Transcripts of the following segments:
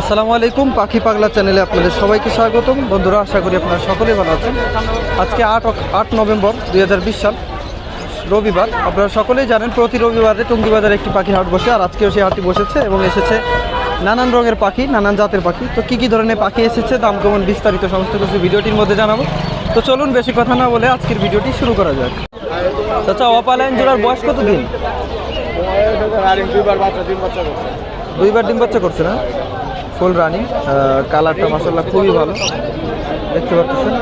আসসালামু আলাইকুম, পাখি পাগলা চ্যানেলে আপনাদের সবাইকে স্বাগতম। বন্ধুরা, আশা করি আপনারা সকলেই ভালো আছেন। আজকে আট আট নভেম্বর দুই হাজার বিশ সাল, রবিবার। আপনারা সকলেই জানেন, প্রতি রবিবারে টুঙ্গি বাজারে একটি পাখি হাট বসে, আর আজকেও সেই হাটটি বসেছে এবং এসেছে নানান রঙের পাখি, নানান জাতের পাখি। তো কী কী ধরনের পাখি এসেছে, দাম কেমন, বিস্তারিত সমস্ত কিছু ভিডিওটির মধ্যে জানাব। তো চলুন, বেশি কথা না বলে আজকের ভিডিওটি শুরু করা যাক। আচ্ছা অপালাইন জোড়ার বয়স কত দিন দুইবার ডিম বাচ্চা করছে না? ফুল রানিং কালারটা মাসাল্লাহ খুবই ভালো। দেখতে পাচ্ছেন।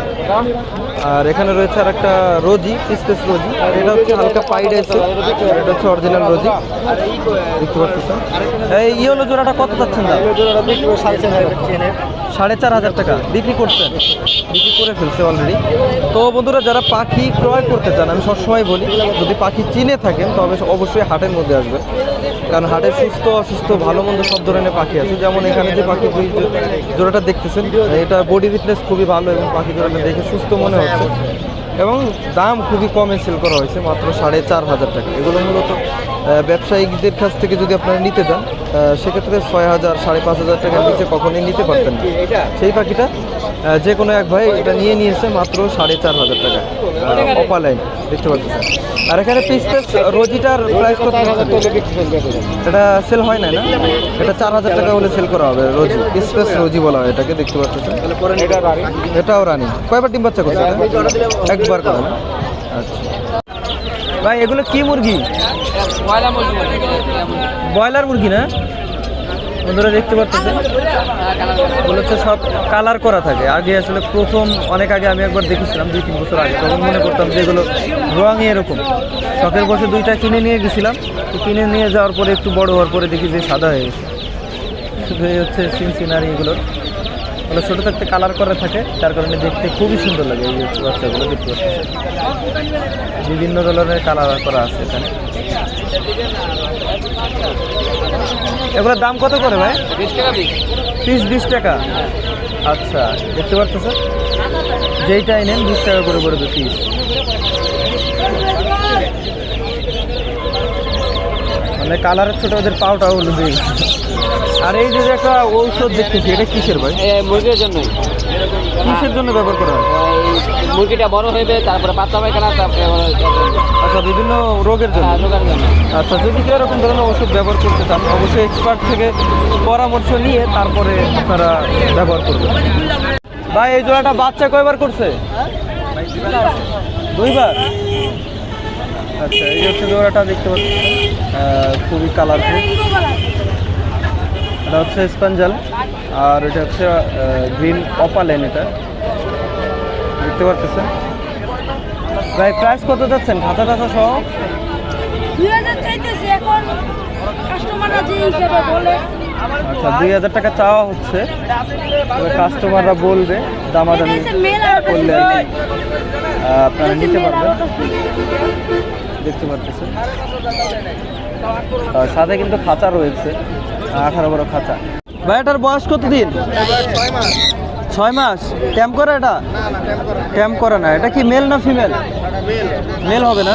আর এখানে রয়েছে আর একটা রোজি স্পেস রোজি। আর এটা হচ্ছে হালকা পাইড আছে আর এটা হচ্ছে অরিজিনাল রোজি। দেখতে পাচ্ছেন। এই ইয়েলো জোড়াটা কত চাচ্ছেন দাম সাড়ে চার হাজার টাকা। বিক্রি করছেন? বিক্রি করে ফেলছে অলরেডি তো বন্ধুরা যারা পাখি ক্রয় করতে চান আমি সবসময় বলি যদি পাখি চিনে থাকেন তবে অবশ্যই হাটের মধ্যে আসবেন। কারণ হাটে সুস্থ, অসুস্থ, ভালো মন্দ সব ধরনের পাখি আছে। যেমন এখানে যে পাখি জোড়াটা দেখতেছেন, এটা বডি ফিটনেস খুবই ভালো এবং পাখি জোড়াটা দেখে সুস্থ মনে হচ্ছে। এবং দাম খুবই কমে সেল করা হয়েছে, মাত্র সাড়ে চার হাজার টাকা। এগুলো মূলত ব্যবসায়িকদের কাছ থেকে যদি আপনারা নিতে যান সেক্ষেত্রে ছয় হাজার, সাড়ে পাঁচ হাজার টাকার নিচে কখনোই নিতে পারতেন সেই পাখিটা যে কোনো এক ভাই এটা নিয়ে নিয়েছে, মাত্র সাড়ে চার হাজার টাকা। অপালাইন দেখতে পাচ্ছেন আর এখানে পিস পিস রোজিটার প্রাইস কত এটা সেল হয় না না? এটা চার হাজার টাকা হলে সেল করা হবে রোজি স্পেস রোজি বলা হয় এটাকে দেখতে পাচ্ছেন এটাও রানি। কয়বার ডিম বাচ্চা করছে একবার করে আচ্ছা। ভাই এগুলো কি মুরগি। ব্রয়লার মুরগি না? বন্ধুরা দেখতে পাচ্ছেন? হচ্ছে সব কালার করা থাকে। আগে আসলে প্রথম, অনেক আগে আমি একবার দেখেছিলাম, দুই, তিন বছর আগে। তখন মনে করতাম যে এগুলো রঙই এরকম। শখের বসে দুইটা কিনে নিয়ে গেছিলাম। তো কিনে নিয়ে যাওয়ার পরে একটু বড় হওয়ার পরে দেখি যে সাদা হয়ে গেছে। শুধু এই হচ্ছে সিনসিনারি এগুলোর এগুলো ছোটো থাকতে কালার করা থাকে। তার কারণে দেখতে খুবই সুন্দর লাগে এই বাচ্চাগুলো দেখতে পাচ্ছি বিভিন্ন ধরনের কালার করা আছে এখানে। এগুলোর দাম কত করে ভাই? পিস বিশ টাকা। আচ্ছা দেখতে পাচ্ছেন যেইটাই নেন বিশ টাকা করে করে দু পিস মানে কালারের ছোট ওদের পাওটা হলো দিয়ে। আর এই যে একটা ঔষধ দেখতেছি এটা কিসের ভাই? মুরগির জন্যই। কিসের জন্য ব্যবহার করা হয়? মুরগিটা বড় হইবে তারপরে পাতলা পায়খানা তারপরে আচ্ছা বিভিন্ন রোগের জন্য? রোগার জন্য। আচ্ছা যদি কেউ এরকম ধরনের ওষুধ ব্যবহার করতে চান অবশ্যই এক্সপার্ট থেকে পরামর্শ নিয়ে তারপরে আপনারা ব্যবহার করবেন। ভাই এই জোড়াটা বাচ্চা কয়বার করছে? দুইবার? আচ্ছা এই হচ্ছে জোড়াটা দেখতে পাচ্ছি খুবই কালারফুল এটা হচ্ছে স্পঞ্জাল আর এটা হচ্ছে গ্রিন অপালেন এটা। দেখতে পাচ্ছেন ভাই প্রাইস কত যাচ্ছেন? খাঁচা টাচা সহ? আচ্ছা দুই হাজার টাকা চাওয়া হচ্ছে। কাস্টমাররা বলবে দামাদামি করলে আর কি। আপনারা নিতে পারবেন। দেখতে আর সাথে কিন্তু খাঁচা রয়েছে। আঠারো বড় খাঁচা। ভাই, এটার বয়স কত দিন ছয় মাস। ট্যাম্প করে এটা? ট্যাম্প করে না। এটা কি মেল না ফিমেল মেল হবে না?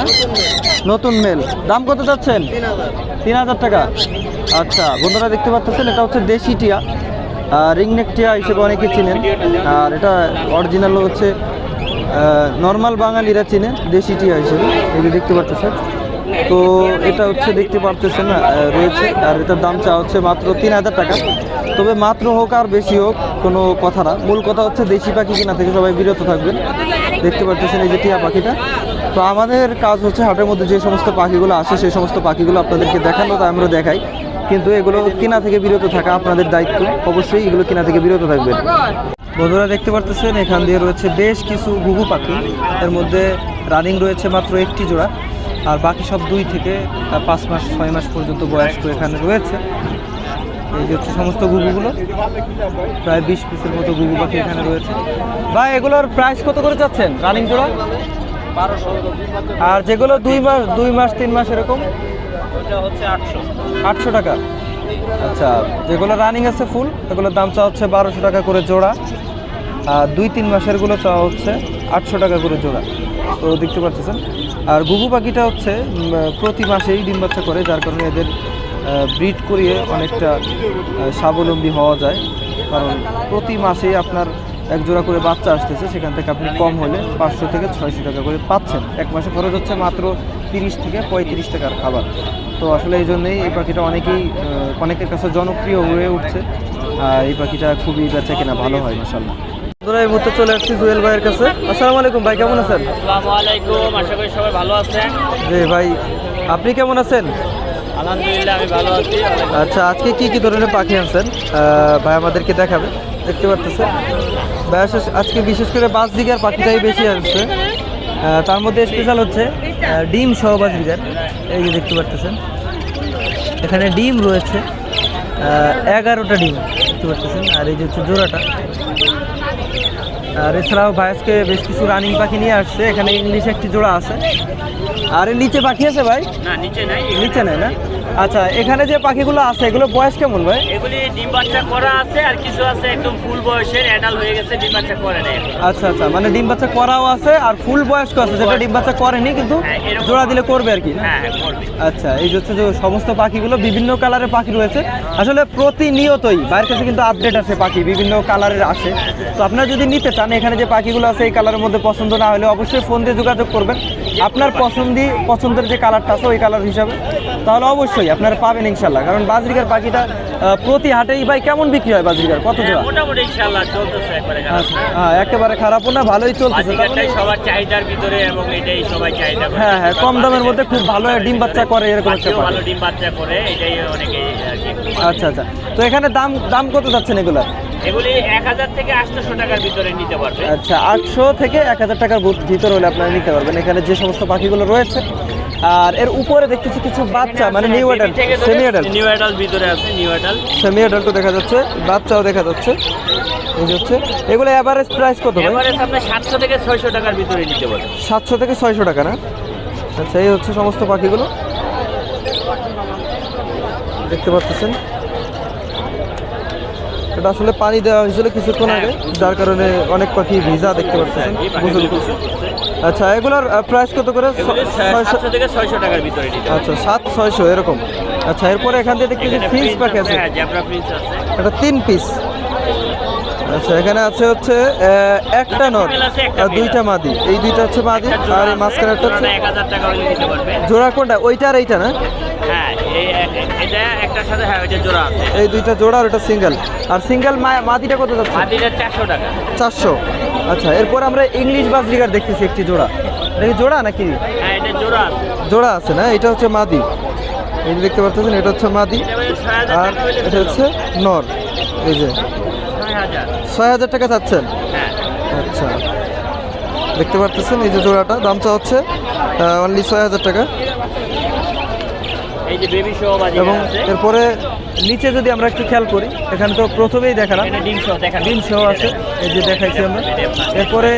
নতুন মেল দাম কত যাচ্ছেন তিন হাজার টাকা। আচ্ছা বন্ধুরা দেখতে পাচ্ছেন, এটা হচ্ছে দেশি টিয়া। আর রিংনেক টিয়া হিসেবে অনেকে চিনেন। আর এটা অরিজিনাল হচ্ছে নর্মাল বাঙালিরা চিনে, দেশি টিয়া হিসেবে। এগুলো দেখতে পাচ্ছেন তো এটা হচ্ছে দেখতে পারতেছেন রয়েছে, আর এটার দাম চা হচ্ছে মাত্র তিন হাজার টাকা। তবে মাত্র হোক আর বেশি হোক, কোনো কথা না। মূল কথা হচ্ছে দেশি পাখি কিনা থেকে সবাই বিরত থাকবেন। দেখতে পারতেছেন এই যে টিয়া পাখিটা। তো আমাদের কাজ হচ্ছে হাটের মধ্যে যে সমস্ত পাখিগুলো আসে, সেই সমস্ত পাখিগুলো আপনাদেরকে দেখানো তাই আমরা দেখাই। কিন্তু এগুলো কিনা থেকে বিরত থাকা আপনাদের দায়িত্ব। অবশ্যই এগুলো কিনা থেকে বিরত থাকবেন। বন্ধুরা দেখতে পারতেছেন, এখান দিয়ে রয়েছে বেশ কিছু ঘুঘু পাখি। এর মধ্যে রানিং রয়েছে মাত্র একটি জোড়া। আর বাকি সব দুই থেকে পাঁচ মাস, ছয় মাস পর্যন্ত বয়স্ক এখানে রয়েছে। এই যে হচ্ছে সমস্ত ঘুঘুগুলো প্রায় বিশ পিসের মতো ঘুঘু পাখি এখানে রয়েছে। বা এগুলোর প্রাইস কত করে যাচ্ছেন রানিং জোড়া? আর যেগুলো দুই মাস দুই মাস, তিন মাস এরকম? আটশো টাকা। আচ্ছা যেগুলো রানিং আছে ফুল এগুলোর দাম চাওয়া হচ্ছে বারোশো টাকা করে জোড়া। আর দুই, তিন মাসেরগুলো চাওয়া হচ্ছে আটশো টাকা করে জোড়া। তো দেখতে পাচ্ছেন? আর ঘুঘু পাখিটা হচ্ছে প্রতি মাসেই ডিম বাচ্চা করে, যার কারণে এদের ব্রিড করিয়ে অনেকটা স্বাবলম্বী হওয়া যায়। কারণ প্রতি মাসেই আপনার এক জোড়া করে বাচ্চা আসতেছে, সেখান থেকে আপনি কম হলে পাঁচশো থেকে ছয়শো টাকা করে পাচ্ছেন। এক মাসে খরচ হচ্ছে মাত্র তিরিশ থেকে পঁয়ত্রিশ টাকার খাবার। তো আসলে এই জন্যেই এই পাখিটা অনেকেই অনেকের কাছে জনপ্রিয় হয়ে উঠছে। আর এই পাখিটা খুবই বেচা কেনা ভালো হয় মাসাল্লাহ বন্ধুরা এই মুহূর্তে চলে আসছি জুয়েল ভাইয়ের কাছে। আসসালামু আলাইকুম ভাই কেমন আছেন? আসসালামু আলাইকুম আশা করি সবাই ভালো আছেন। জি ভাই আপনি কেমন আছেন? আলহামদুলিল্লাহ আমি ভালো আছি। আচ্ছা আজকে কি কি ধরনের পাখি আনছেন? ভাই আমাদেরকে দেখাবে। দেখতে পারতেছে ভাই আজকে বিশেষ করে বাস দিঘার পাখিটাই বেশি আসছে তার মধ্যে স্পেশাল হচ্ছে ডিম সহ বাস দিঘার এই যে দেখতে পারতেছেন। এখানে ডিম রয়েছে এগারোটা ডিম দেখতে পারতেছেন। আর এই যে হচ্ছে জোড়াটা। আর এছাড়াও ভাই আজকে বেশ কিছু রানিং পাখি নিয়ে আসছে। এখানে ইংলিশ একটি জোড়া আছে। আর নিচে পাখি আছে ভাই? না নিচে নাই। নিচে নেই না? আচ্ছা এখানে যে পাখিগুলো আছে এগুলো বয়স কেমন ভাই? এগুলি ডিম বাচ্চা করা আছে আর কিছু আছে একদম ফুল বয়সের অ্যাডাল হয়ে গেছে ডিম বাচ্চা করে নাই আচ্ছা আচ্ছা মানে ডিম বাচ্চা করাও আছে আর ফুল বয়স্ক আছে যেটা ডিম বাচ্চা করেনি কিন্তু হ্যাঁ, জোড়া দিলে করবে আর কি? হ্যাঁ আচ্ছা এই যে হচ্ছে যে সমস্ত পাখিগুলো বিভিন্ন কালারের পাখি রয়েছে। আসলে প্রতিনিয়তই বাইরের কাছে কিন্তু আপডেট আছে পাখি বিভিন্ন কালারের আসে। তো আপনারা যদি নিতে চান এখানে যে পাখিগুলো আছে এই কালারের মধ্যে পছন্দ না হলে অবশ্যই ফোন দিয়ে যোগাযোগ করবেন। আপনার পছন্দি পছন্দের যে কালারটা আছে ওই কালার হিসাবে। তাহলে অবশ্যই আপনারা পাবেন ইনশাল্লাহ কারণ বাজরিকার পাখিটা প্রতি হাটেই ভাই কেমন বিক্রি হয় বাজরিকার? কত জোড়া? মোটামুটি ইনশাআল্লাহ চলতেছে একবারে খারাপ। আচ্ছা। হ্যাঁ একেবারে খারাপও না ভালোই চলতেছে। তার বাজিকারটাই সবার চাহিদার ভিতরে এবং এটাই সবাই চাহিদা হ্যাঁ হ্যাঁ কম দামের মধ্যে খুব ভালো ডিম বাচ্চা করে এরকম একটা ভালো ডিম বাচ্চা করে এটাই অনেকে আচ্ছা আচ্ছা। তো এখানে দাম দাম কত যাচ্ছেন এগুলো? এগুলি এক হাজার থেকে আটশোশো টাকার ভিতরে নিতে পারবে। আচ্ছা আটশো থেকে এক হাজার টাকার ভিতর হলে আপনারা নিতে পারবেন। এখানে যে সমস্ত পাখিগুলো রয়েছে আর এর উপরে দেখতেছি কিছু বাচ্চা মানে new adult semi adult new adult ভিতরে আছে নিউ অ্যাডাল্ট সেমি অ্যাডাল্টও দেখা যাচ্ছে বাচ্চাও দেখা যাচ্ছে এই হচ্ছে এগুলো অ্যাভারেজ প্রাইস কত ভাই? এবারে আপনি সাতশো থেকে ছয়শো টাকার ভিতরে নিতে পারবে। সাতশো থেকে ছয়শো টাকা না? আচ্ছা এই হচ্ছে সমস্ত পাখিগুলো। দেখতে পাচ্ছেন? এটা আসলে পানি দেওয়া হয়েছিল কিছুক্ষণ আগে যার কারণে অনেক পাখি ভিজা দেখতে পাচ্ছেন গোসল করছে। আচ্ছা এগুলোর প্রাইস কত করে? আচ্ছা সাত ছয়শো এরকম। আচ্ছা এরপরে এখান থেকে দেখতেছি এখানে ফিস পাখি হ্যাঁ আছে। এটা তিন পিস আচ্ছা এখানে আছে হচ্ছে একটা একটা আর দুইটা মাদি। এই দুইটা হচ্ছে মাদি আর এই মাঝখানেরটা হচ্ছে জোড়া কোনটা? ওইটা আর এইটা না? হ্যাঁ এই এটা হ্যাঁ এই দুইটা জোড়া আর ওটা সিঙ্গেল। আর সিঙ্গেল মাদিটা কত যাচ্ছে? চারশো টাকা। চারশো। আচ্ছা এরপর আমরা ইংলিশ বাজরিগার দেখতেছি একটি জোড়া। এটা কি জোড়া নাকি? হ্যাঁ জোড়া আছে। জোড়া আছে না? এটা হচ্ছে মাদি। এই দেখতে পাচ্ছেন এটা হচ্ছে মাদি। এটা আর এটা হচ্ছে নর। এই যে ছয় হাজার। টাকা চাচ্ছেন? হ্যাঁ। আচ্ছা। দেখতে পারতেছেন এই যে জোড়াটা দামটা হচ্ছে অনলি ছয় হাজার টাকা। এবং এরপরে নিচে যদি আমরা একটু খেয়াল করি এখানে তো প্রথমেই দেখালাম। ডিম সহ আছে। এই যে দেখাইছি আমরা। এরপরে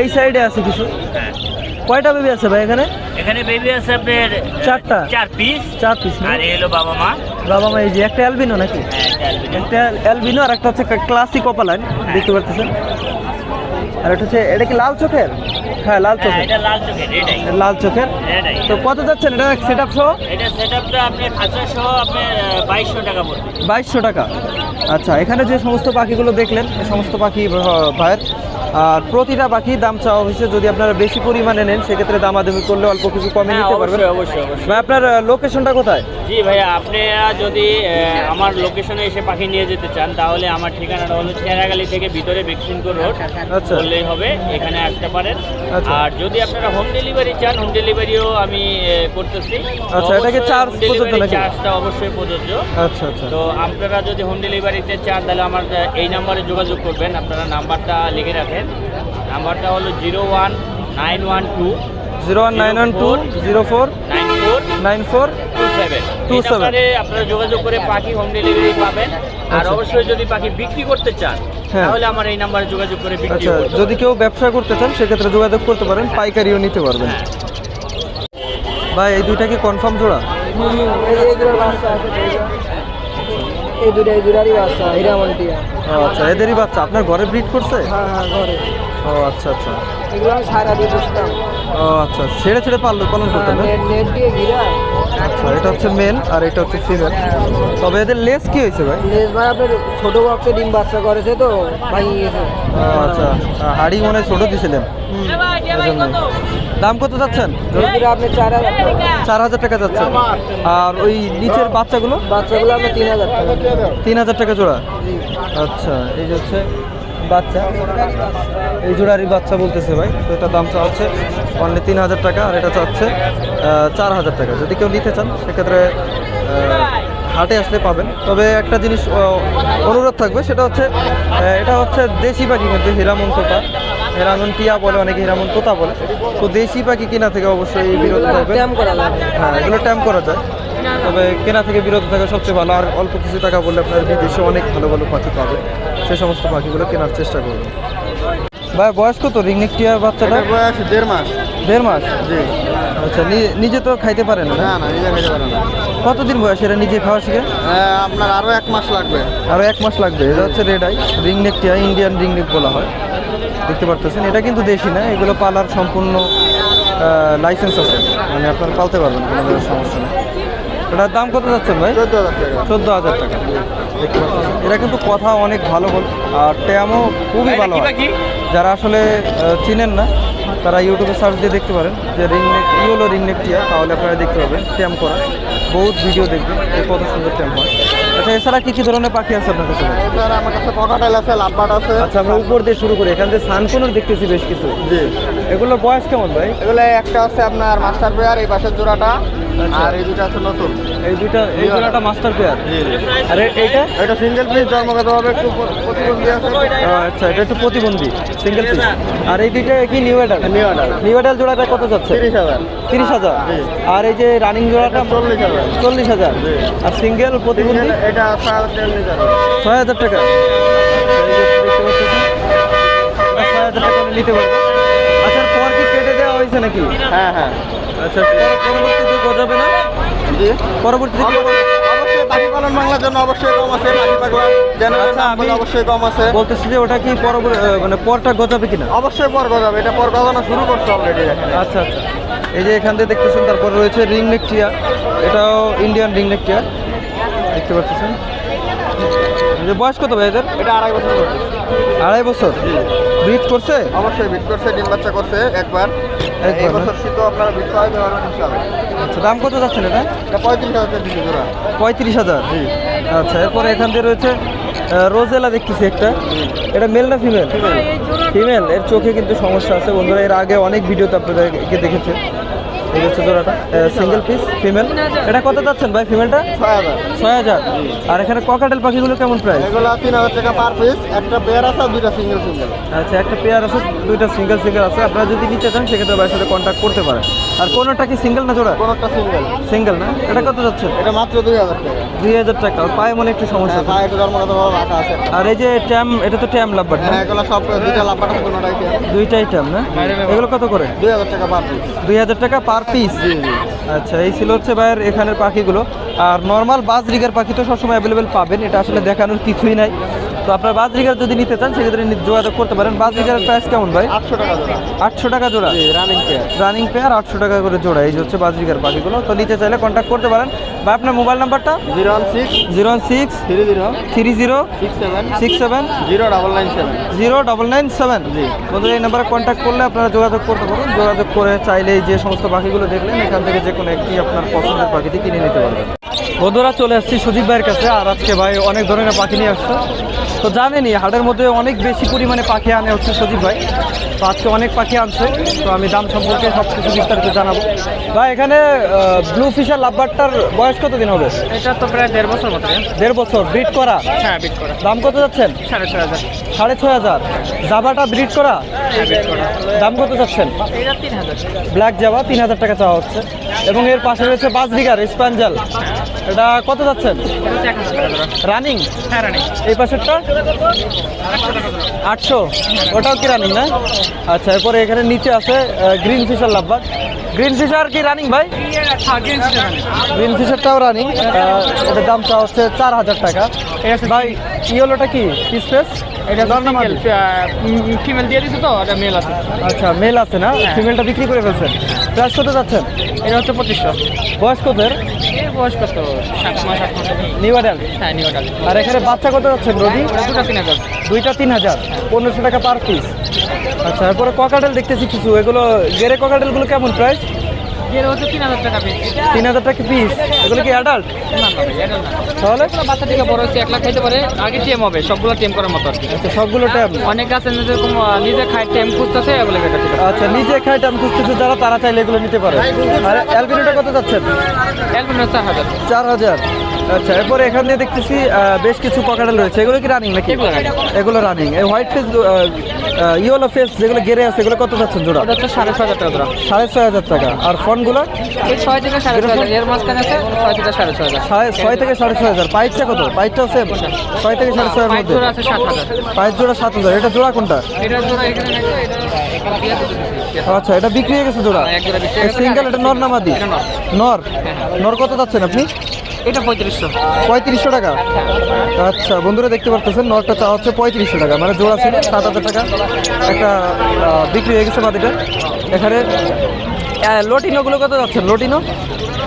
এই সাইডে আছে কিছু। হ্যাঁ। কয়টা বেবি আছে ভাই এখানে? এখানে বেবি আছে আপনার চারটা? চার পিস চার পিস আর এই হলো বাবা মা। বাবা মা এই যে একটা অ্যালবিনো নাকি? হ্যাঁ। একটা অ্যালবিনো আর একটা হচ্ছে ক্লাসিক অপালাইন দেখতে পারতেছেন আর একটা হচ্ছে এটা কি লাল চোখের? হ্যাঁ লাল হ্যাঁ, চোখের। এটা লাল চোখের এটাই। লাল চোখের? এটাই। তো কত যাচ্ছেন? এটা সেট আপ সহ? এটা সেটআপটা আপনি খাঁচা সহ আপনি বাইশশো টাকা পড়বে। বাইশশো টাকা। আচ্ছা এখানে যে সমস্ত পাখিগুলো দেখলেন এই সমস্ত পাখি ভাইয়ের আর প্রতিটা পাখি দাম চাওয়া হয়েছে যদি আপনারা বেশি পরিমাণে নেন সেক্ষেত্রে দামাদামি করলে অল্প কিছু কমে হ্যাঁ নিতে পারবেন। অবশ্যই অবশ্যই ভাই আপনার লোকেশনটা কোথায়? জি ভাইয়া আপনারা যদি আমার লোকেশনে এসে পাখি নিয়ে যেতে চান তাহলে আমার ঠিকানাটা হলো চেরাগালি থেকে ভিতরে বেক্সিনপুর রোড। আচ্ছা। বললেই হবে এখানে আসতে পারেন। আচ্ছা। আর যদি আপনারা হোম ডেলিভারি চান হোম ডেলিভারিও আমি করতেছি। আচ্ছা, এটা কি charge প্রযোজ্য নাকি? চার্জটা অবশ্যই প্রযোজ্য। আচ্ছা আচ্ছা। তো আপনারা যদি হোম ডেলিভারিতে চান তাহলে আমার এই নাম্বারে যোগাযোগ করবেন। আপনারা নাম্বারটা লিখে রাখেন। নাম্বারটা হলো zero one nine one two zero one nine one two zero four nine four nine four two seven. 27 আপনারা যোগাযোগ করে পাখি হোম ডেলিভারি পাবেন। আর আচ্ছা। অবশ্যই যদি পাখি বিক্রি করতে চান হ্যাঁ। তাহলে আমার এই নাম্বারে যোগাযোগ করে বিক্রি আচ্ছা যদি কেউ ব্যবসা করতে চান সেক্ষেত্রে যোগাযোগ করতে পারেন পাইকারিও নিতে পারবেন। হ্যাঁ। ভাই এই দুইটা কি কনফার্ম জোড়া? এই দুটাই দুটারই বাচ্চা হিরামন্টিয়া আচ্ছা এদেরই বাচ্চা আপনার ঘরে ব্রিড করছে? হ্যাঁ হ্যাঁ ঘরে। ও আচ্ছা আচ্ছা। এগুলো আমি সারা দিয়ে বসতাম। ও আচ্ছা ছেড়ে ছেড়ে পালন পালন করতেন না? নেট দিয়ে ঘিরা। আচ্ছা এটা হচ্ছে মেল আর এটা হচ্ছে ফিমেল তবে এদের লেস কি হয়েছে ভাই? লেজ ভাই আপনার ছোট বক্সে ডিম বাচ্চা করেছে তো ভাঙিয়ে গেছে। আচ্ছা। হাড়ি মনে হয় ছোটো দিয়েছিলেন দাম কত যাচ্ছেন? আপনি চার হাজার টাকা। চার হাজার টাকা যাচ্ছে। আর ওই নিচের বাচ্চাগুলো? বাচ্চাগুলো আপনি তিন হাজার টাকা। তিন হাজার টাকা জোড়া। আচ্ছা এই যে হচ্ছে বাচ্চা। এই জোড়ারই বাচ্চা বলতেছে ভাই। তো এটা দাম চাচ্ছে অনলি তিন হাজার টাকা আর এটা চাচ্ছে চার হাজার টাকা। যদি কেউ নিতে চান সেক্ষেত্রে হাটে আসলে পাবেন। তবে একটা জিনিস অনুরোধ থাকবে সেটা হচ্ছে এটা হচ্ছে দেশি পাখি কিন্তু হীরামন্তটা হীরামন টিয়া বলে অনেকে হীরামন তোতা বলে। তো দেশি পাখি কিনা থেকে অবশ্যই বিরত থাকবে হ্যাঁ এগুলো ট্যাম্প করা যায়। তবে কেনা থেকে বিরত থাকা সবচেয়ে ভালো। আর অল্প কিছু টাকা বললে আপনার বিদেশে অনেক ভালো ভালো পাখি পাবে। সে সমস্ত পাখিগুলো কেনার চেষ্টা করবেন ভাই বয়স কত রিংনেক টিয়ার বাচ্চাটা বয়স দেড় মাস। দেড় মাস? জি। আচ্ছা নিজে তো খাইতে পারে না না? না নিজে খেতে পারে না। কতদিন বয়স? এটা নিজে খাওয়া শিখে? আপনার আরও এক মাস লাগবে। আরও এক মাস লাগবে। এটা হচ্ছে রেড আই রিংনেক টিয়া ইন্ডিয়ান রিংনেক বলা হয়। দেখতে পারতেছেন? এটা কিন্তু দেশি না এগুলো পালার সম্পূর্ণ লাইসেন্স আছে। মানে আপনারা পালতে পারবেন কোনো সমস্যা নেই। এটার দাম কত যাচ্ছেন ভাই? চোদ্দ হাজার টাকা। এরা কিন্তু কথা অনেক ভালো বল আর ট্যামও খুবই ভালো হয়। যারা আসলে চিনেন না তারা ইউটিউবে সার্চ দিয়ে দেখতে পারেন যে রিং রিংনেক কী হলো রিংনেক টিয়া তাহলে আপনারা দেখতে পাবেন ট্যাম করা। বহুত ভিডিও দেখবেন যে কত সুন্দর ট্যাম হয়। আচ্ছা এছাড়া কী কী ধরনের পাখি আছে আপনার কাছে আমার কাছে আছে লাভবাট আছে। আচ্ছা আমরা উপর দিয়ে শুরু করি। এখান থেকে সানকুনর দেখতেছি বেশ কিছু। জি। এগুলোর বয়স কেমন ভাই? এগুলো একটা আছে আপনার মাস্টার পেয়ার এই পাশের জোড়াটা আচ্ছা। আর এই দুটো আছে নতুন। এই দুইটা এই জোড়াটা মাস্টার পেয়ার আর এইটা? এটা সিঙ্গেল পিস জন্মগত ভাবে একটু প্র- প্রতিবন্ধী আছে। আচ্ছা এটা একটু প্রতিবন্ধী সিঙ্গেল পিস আর এই দুইটা কি new adult new adult. New adult জোড়াটা কত যাচ্ছে? তিরিশ হাজার। তিরিশ হাজার? আর এই যে রানিং জোড়াটা? চল্লিশ হাজার। চল্লিশ হাজার। আর সিঙ্গেল প্রতিবন্ধী? এটা ছয় হাজার টাকা। ছয় হাজার টাকা নিতে পারবে আচ্ছা পর কি কেটে দেওয়া হয়েছে নাকি? হ্যাঁ হ্যাঁ। আচ্ছা পরবর্তীতে গজাবে না? জি। পরবর্তীতে কি অবশ্যই অবশ্যই পাখি পালন বাংলার জন্য অবশ্যই কম আছে পাখি আচ্ছা, আমি- অবশ্যই কম আছে। বলতেছি যে ওটা কি পরবর্তী মানে পরটা গজাবে কিনা? অবশ্যই পর গজাবে এটা পর গজানো শুরু করছে অলরেডি দেখেন আচ্ছা আচ্ছা। এই যে এখান থেকে দেখতেছেন তারপর রয়েছে রিং নেক টিয়া এটাও ইন্ডিয়ান রিং নেক টিয়া দেখতে পাচ্ছেন? যে বয়স কত ভাই এদের? এটা আড়াই বছর আড়াই বছর। ব্রিড করছে? অবশ্যই বিট করছে ডিম বাচ্চা করছে একবার। না? বছর শীত আপনারা বিট করাইতে পারবেন আচ্ছা দাম কত যাচ্ছেন এটা? এটা পঁয়ত্রিশ হাজার দিচ্ছে জোড়া পঁয়ত্রিশ হাজার? আচ্ছা এরপরে এখান থেকে রয়েছে রোজেলা দেখতেছি একটা। এটা মেল না ফিমেল ফিমেল এর চোখে কিন্তু সমস্যা আছে। বন্ধুরা এর আগে অনেক ভিডিওতে আপনাদেরকে দেখেছে। এই হচ্ছে জোড়াটা। সিঙ্গেল পিস ফিমেল এটা কত যাচ্ছেন ভাই ফিমেলটা ছয় হাজার। আর এখানে ককাটেল পাখিগুলো কেমন প্রাইস এগুলো তিন হাজার টাকা পার পিস একটা পেয়ার আছে দুইটা সিঙ্গেল সিঙ্গেল আচ্ছা একটা পেয়ার আছে দুইটা সিঙ্গেল সিঙ্গেল আছে। আপনারা যদি নিতে চান সেক্ষেত্রে ভাইয়ের সাথে কন্ট্যাক্ট করতে পারেন। আর কোনোটা কি সিঙ্গেল না জোড়া? কোনোটা সিঙ্গেল সিঙ্গেল না? এটা কত যাচ্ছে? এটা মাত্র দুই হাজার টাকা। দুই হাজার টাকা। আর পায়ে মনে একটু সমস্যা হ্যাঁ। পায়ে একটু জন্মগত ভাবে রাখা আছে। আর এই যে ট্যাম এটা তো ট্যাম লাভবার হ্যাঁ এগুলো সব দুইটা লাভবাট আছে কোনোটাই দুইটাই ট্যাম না? এগুলো কত করে? দুই হাজার টাকা পার পিস দুই হাজার টাকা পার পিস জি জি। আচ্ছা এই ছিল হচ্ছে ভাইয়ের এখানের পাখিগুলো। আর নর্মাল বাজরিগার পাখি তো সবসময় অ্যাভেলেবেল পাবেন। এটা আসলে দেখানোর কিছুই নাই। তো আপনার বাজরিগার যদি নিতে চান সেক্ষেত্রে নি- যোগাযোগ করতে পারেন। বাজরিগারের প্রাইস কেমন ভাই? আটশো টাকা জোড়া। আটশো টাকা জোড়া। রানিং পেয়ার রানিং পেয়ার আটশো টাকা করে জোড়া। এই যে হচ্ছে বাজরিগার পাখিগুলো। তো নিতে চাইলে কন্ট্যাক্ট করতে পারেন। বা আপনার মোবাইল নাম্বারটা zero one six zero one six three zero three zero six seven six seven zero double nine seven. Zero double nine seven. জি। বন্ধুরা এই নাম্বারে কন্ট্যাক্ট করলে আপনারা যোগাযোগ করতে পারেন যোগাযোগ করে চাইলে এই যে সমস্ত পাখিগুলো দেখলেন এখান থেকে যে কোনো একটি আপনার পছন্দের পাখিটি কিনে নিতে পারবেন। বন্ধুরা চলে আসছি সুজিত ভাইয়ের কাছে। আর আজকে ভাই অনেক ধরনের পাখি নিয়ে আসছে। তো জানেনই হাটের মধ্যে অনেক বেশি পরিমাণে পাখি আনে হচ্ছে সজীব ভাই। তো আজকে অনেক পাখি আনছে তো আমি দাম সম্পর্কে সব কিছু বিস্তারিত জানাব। ভাই এখানে ব্লু ফিশার লাভবারটার বয়স কত দিন হবে? এটা তো প্রায় দেড় বছর মতো। দেড় বছর ব্রিড করা? হ্যাঁ বিট করা। দাম কত যাচ্ছেন? সাড়ে ছয় হাজার। সাড়ে ছয় হাজার। জাবাটা ব্রিড করা? হ্যাঁ দাম কত যাচ্ছেন? ব্ল্যাক জাবা তিন হাজার টাকা চাওয়া হচ্ছে। এবং এর পাশে রয়েছে বাজরিগার স্প্যাঞ্জাল এটা কত যাচ্ছেন? রানিং? হ্যাঁ এই পাশেরটা? আটশো। ওটাও কি রানিং না? আচ্ছা এরপরে এখানে নিচে আছে green Fischer lovebird. Green Fischer কি রানিং ভাই? গ্রিন ফিশারটাও রানিং। এটার দামটা হচ্ছে চার হাজার টাকা। ভাই ইয়েলোটা কি? স্পেস এটা নর্মাল ফিমেল দিয়ে দিছে তো এটা মেল আছে। আচ্ছা মেল আছে না? ফিমেলটা বিক্রি করে ফেলছেন। প্রাইস কত যাচ্ছেন? এটা হচ্ছে পঁচিশশো। বয়স কত এর এর? বয়স কত সাত মাস আট মাস নিউ অ্যাডাল্ট হ্যাঁ নিউটাল আর এখানে বাচ্চা কত যাচ্ছেন রোজি দুটা তিন হাজার। দুইটা তিন হাজার? পনেরোশো টাকা পার পিস আচ্ছা এরপরে ককাটেল দেখতেছি কিছু। এগুলো গেরে ককাটেলগুলো কেমন প্রাইস হচ্ছে তিন হাজার টাকা পিস তিন হাজার টাকা পিস এগুলো কি অ্যাডাল্ট না তাহলে? বাচ্চা থেকে বড় হচ্ছে এক লাখ খাইতে পারে। আগে টেম হবে সবগুলো টেম করার মতো আর কি। আচ্ছা সবগুলো ট্যাব অনেক আছে যেরকম নিজে খায় টেম খুঁজতেছে এগুলো আচ্ছা নিজে খাইতে আমি খুঁজতেছে যারা তারা চাইলে এগুলো নিতে পারে। আর অ্যালবিনোটা কত যাচ্ছে অ্যালবিনো চার হাজার। চার হাজার। আচ্ছা এরপরে এখান দিয়ে দেখতেছি বেশ কিছু ককাটেল রয়েছে। এগুলো কি রানিং নাকি? এগুলো রানিং এই হোয়াইট ফেস ইয়েলো ফেস যেগুলো গেরে আছে এগুলো কত যাচ্ছেন জোড়া? হচ্ছে সাড়ে ছয় হাজার টাকা সাড়ে ছয় হাজার টাকা। আর ফোনগুলো ছয় থেকে সাড়ে ছয় হাজার। এর মাঝখানে আছে ছয় থেকে সাড়ে ছয় হাজার। ছয় থেকে সাড়ে ছয় হাজার। পাইপটা কত? পাইপটাও সেম ছয় থেকে সাড়ে ছয়ের মধ্যে? আছে পাইপ জোড়া সাত হাজার। এটা জোড়া কোনটা? এটা জোড়া। আচ্ছা এটা বিক্রি হয়ে গেছে জোড়া? বিক্রি হয়ে। সিঙ্গেল এটা নর নামাদি। নর? নর কত যাচ্ছেন আপনি? এটা পঁয়ত্রিশশো। পঁয়ত্রিশশো টাকা? আচ্ছা বন্ধুরা দেখতে পারতেছেন, নটটা চা হচ্ছে পঁয়ত্রিশশো টাকা। মানে জোড়া ছিল, সাত হাজার টাকা। একটা বিক্রি হয়ে গেছে বাদিটা এখানে লটিনোগুলো কত যাচ্ছেন লটিনো?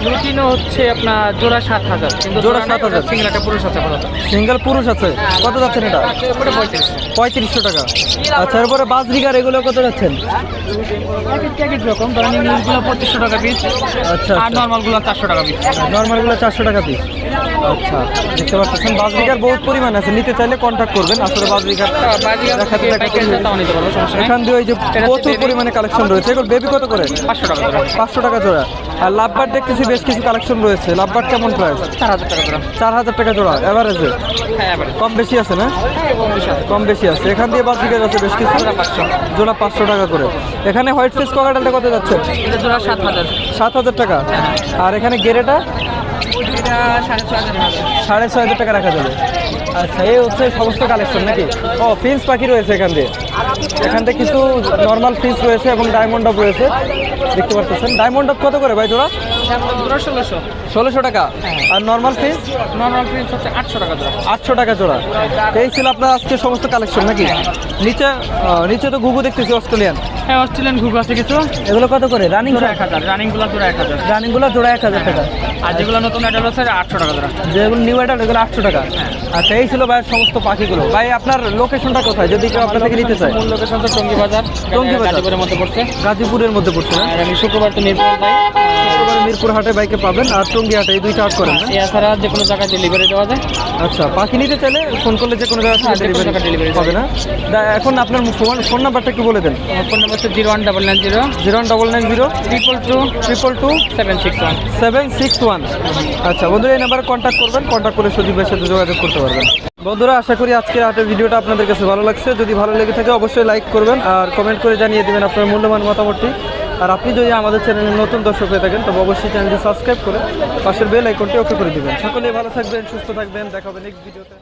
লুটিনো হচ্ছে আপনার জোড়া সাত হাজার জোড়া 7,000 সিঙ্গেল একটা পুরুষ আছে আপাতত। সিঙ্গেল পুরুষ আছে? কত যাচ্ছেন এটা? পঁয়ত্রিশশো টাকা। আচ্ছা এরপরে বাজরিগার এগুলো কত যাচ্ছেন? রকম ধরেন ইংলিশগুলো পঁচিশশো টাকা পিস আচ্ছা আর নর্মালগুলো চারশো টাকা পিস নর্মালগুলো চারশো টাকা পিস আচ্ছা দেখতে পাচ্ছেন বাজরিকার বহুত পরিমাণ আছে। নিতে চাইলে কন্ট্যাক্ট করবেন। আসলে বাজরিকার এখান দিয়ে ওই যে প্রচুর পরিমাণে কালেকশন রয়েছে। এগুলো বেবি কত করে? পাঁচশো টাকা পাঁচশো টাকা জোড়া। আর লাভবার দেখতেছি বেশ কিছু কালেকশন রয়েছে। লাভবার কেমন প্রাইস চার হাজার টাকা ধরা চার হাজার টাকা জোড়া এভারেজে হ্যাঁ কম বেশি আছে না? কম বেশি আছে। এখান দিয়ে বাদ আছে বেশ কিছু। জোড়া পাঁচশো টাকা করে। এখানে হোয়াইট ফেস ককাটালটা কত যাচ্ছে? জোড়া সাত হাজার। সাত হাজার টাকা। আর এখানে গেরেটা সাড়ে ছয় হাজার টাকা রাখা যাবে। আচ্ছা এই হচ্ছে সমস্ত কালেকশন নাকি? ও ফিন্স পাখি রয়েছে এখান দিয়ে। এখান থেকে কিছু নর্মাল ফিন্স রয়েছে এবং ডায়মন্ড আপ রয়েছে। দেখতে পাচ্ছেন ডায়মন্ড আপ কত করে ভাই জোড়া? ষোলোশো। ষোলোশো টাকা। আর নর্মাল ফিন্স নর্মাল প্রিন্স হচ্ছে আটশো টাকা জোড়া। আটশো টাকা জোড়া। এই ছিল আপনার আজকে সমস্ত কালেকশন নাকি? নিচে নিচে তো ঘুঘু দেখতেছি অস্ট্রেলিয়ান। হ্যাঁ অস্ট্রেলিয়ান ঘুঘু আছে কিছু। এগুলো কত করে? রানিং জোড়া এক হাজার রানিংগুলো জোড়া এক হাজার। রানিংগুলো জোড়া এক হাজার টাকা। আর যেগুলো নতুন অ্যাডাল আছে আটশো টাকা জোড়া। যেগুলো নিউ অ্যাডাল এগুলো আটশো টাকা। আচ্ছা এই ছিল ভাইয়ের সমস্ত পাখিগুলো। ভাই আপনার লোকেশনটা কোথায়? যদি কেউ আপনার থেকে নিতে চায়। মূল লোকেশন তো টঙ্গি বাজার টঙ্গী। গাজীপুরের মধ্যে পড়ছে। গাজীপুরের মধ্যে পড়ছে আর আমি শুক্রবার তো মিরপুর যাই। শুক্রবার মিরপুর হাটে বাইকে পাবেন আর টঙ্গি হাটে এই দুইটা হাট করেন এছাড়া যে কোনো জায়গায় ডেলিভারি দেওয়া যায়। আচ্ছা পাখি নিতে চাইলে ফোন করলে যে কোনো জায়গায় হ্যাঁ, ডেলিভারি delivery হবে না? এখন আপনার ফোন ফোন নাম্বারটা একটু বলে দেন। ফোন নাম্বার হচ্ছে zero one double nine zero zero double nine zero triple two triple two seven six one seven six one. আচ্ছা বন্ধুরা, এই নাম্বারে কন্ট্যাক্ট করবেন কন্ট্যাক্ট করে সজীবের সাথে যোগাযোগ করতে পারবেন। বন্ধুরা, আশা করি আজকের হাটের ভিডিওটা আপনাদের কাছে ভালো লাগছে। যদি ভালো লেগে থাকে, অবশ্যই লাইক করবেন আর কমেন্ট করে জানিয়ে দেবেন আপনার মূল্যবান মতামতটি। আর আপনি যদি আমাদের চ্যানেলে নতুন দর্শক হয়ে থাকেন, তবে অবশ্যই চ্যানেলটি সাবস্ক্রাইব করে পাশের বেল আইকনটি ওকে করে দেবেন। সকলেই ভালো থাকবেন, সুস্থ থাকবেন। দেখা হবে নেক্সট ভিডিওতে